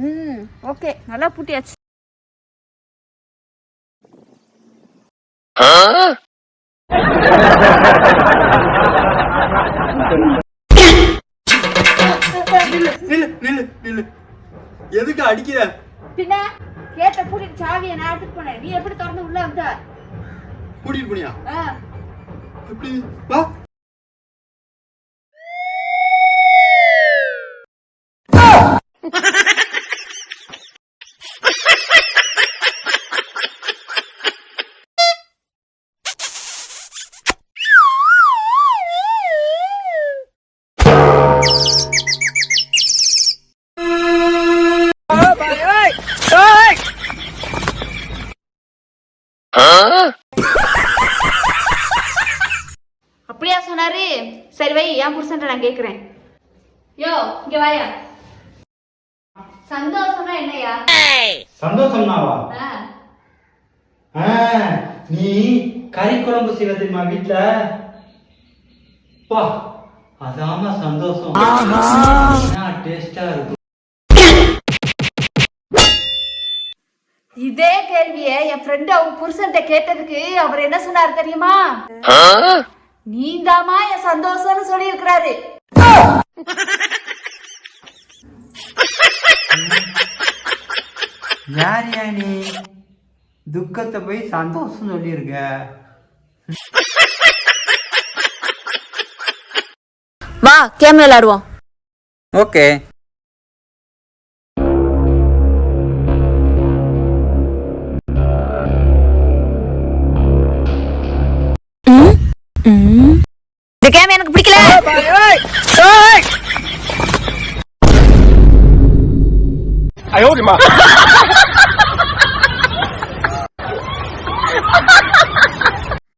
ம் ஓகே நல்லா பூட்டியாச்சு. நில்லு நில்லு நில்லு. எதுக்கு அடிக்கிற? பின்ன கேட்ட பூட்டிட்டு சாவியை நான் எடுத்துட்டு போனேன். நீ எப்படி திறந்து உள்ள வந்த? கூட்டிட்டு போனியா? எப்படி? வா. அப்படியா சொன்னாரு? சரி வை என் புருஷன்ட்ட நான் கேக்குறேன். யோ இங்க வாயா. சந்தோஷம்னா என்னையா சந்தோஷம்னாவா? நீ கறி குழம்பு செய்வ தெரியுமா வீட்டுல பா அதாம சந்தோஷம். டேஸ்டா இருக்கும் இதே கேள்விய என் ஃப்ரெண்ட் அவங்க புருஷன்ட்ட கேட்டதுக்கு அவர் என்ன சொன்னாரு தெரியுமா? நீந்தாமா என் சந்தோஷம்னு சொல்லி இருக்கிறாரு யார் யா நீ துக்கத்தை போய் சந்தோஷம் சொல்லியிருக்க. வா கேம் விளையாடுவோம் okay கேம் எனக்கு பிடிக்கல